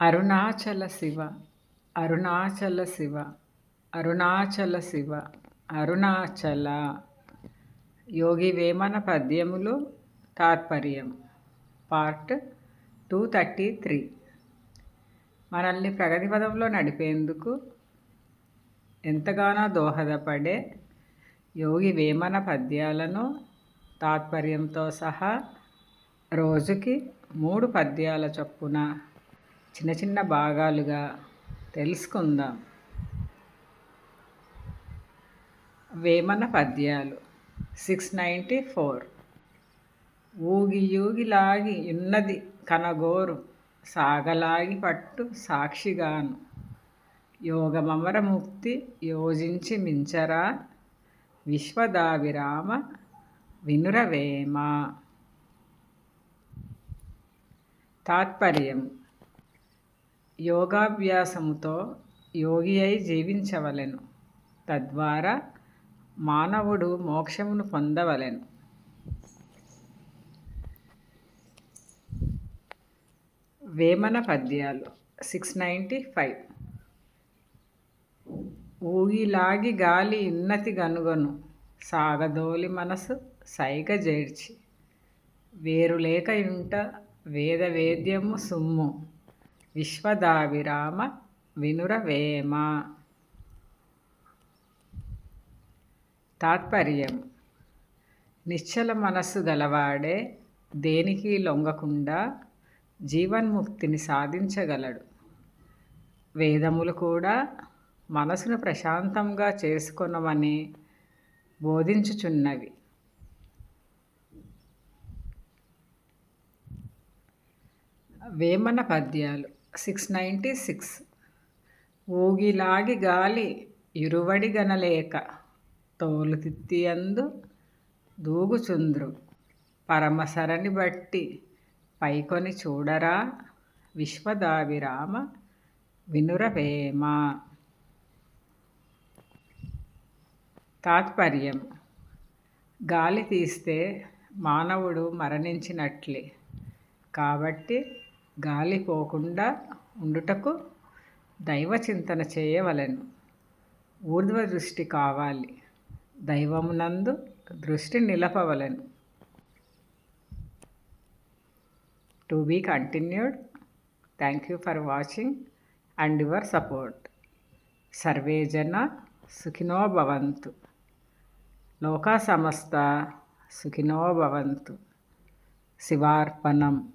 అరుణాచల శివ అరుణాచల శివ అరుణాచల శివ అరుణాచల. యోగి వేమన పద్యములు తాత్పర్యం. Part two thirty three. మనల్ని ప్రగతి పదంలో నడిపేందుకు ఎంతగానో దోహదపడే యోగి వేమన పద్యాలను తాత్పర్యంతో సహా రోజుకి మూడు పద్యాల చొప్పున చిన్న చిన్న భాగాలుగా తెలుసుకుందాం. వేమన పద్యాలు సిక్స్ నైంటీ ఫోర్. ఊగి యూగిలాగి ఉన్నది కనగోరు సాగలాగి పట్టు సాక్షిగాను. యోగమమరముక్తి యోజించి మించరా విశ్వదావిరామ వినురవేమ. తాత్పర్యం యోగాభ్యాసముతో యోగి అయి జీవించవలెను. తద్వారా మానవుడు మోక్షమును పొందవలెను. వేమన పద్యాలు సిక్స్ నైంటీ ఫైవ్. ఊగిలాగి గాలి ఇన్నతి గనుగను సాగదోలి మనసు సైగ జేర్చి వేరులేక ఇంట వేద వేద్యము సుమ్ము. విశ్వదావిరామ వినురవేమ. తాత్పర్యం. నిశ్చల మనస్సు గలవాడే దేనికి లొంగకుండా జీవన్ముక్తిని సాధించగలడు. వేదములు కూడా మనసును ప్రశాంతంగా చేసుకొనమని బోధించుచున్నవి. వేమన పద్యాలు. Six ninety six. ఊగిలాగి గాలి ఇరువడి గనలేక తోలు తిత్తియందు దూగుచుంద్రు పరమసరని బట్టి పైకొని చూడరా విశ్వదావిరామ వినురవేమ. తాత్పర్యం. గాలి తీస్తే మానవుడు మరణించినట్లే. కాబట్టి గాలి పోకుండా ఉండుటకు దైవ చింతన చేయవలెను. ఊర్ధ్వ దృష్టి కావాలి. దైవమునందు దృష్టి నిలపవలెను. To be continued. Thank you for watching and your support. Survey జన సుఖినో భవంతు. లోకా సమస్త సుఖినో భవంతు. శివార్పణం.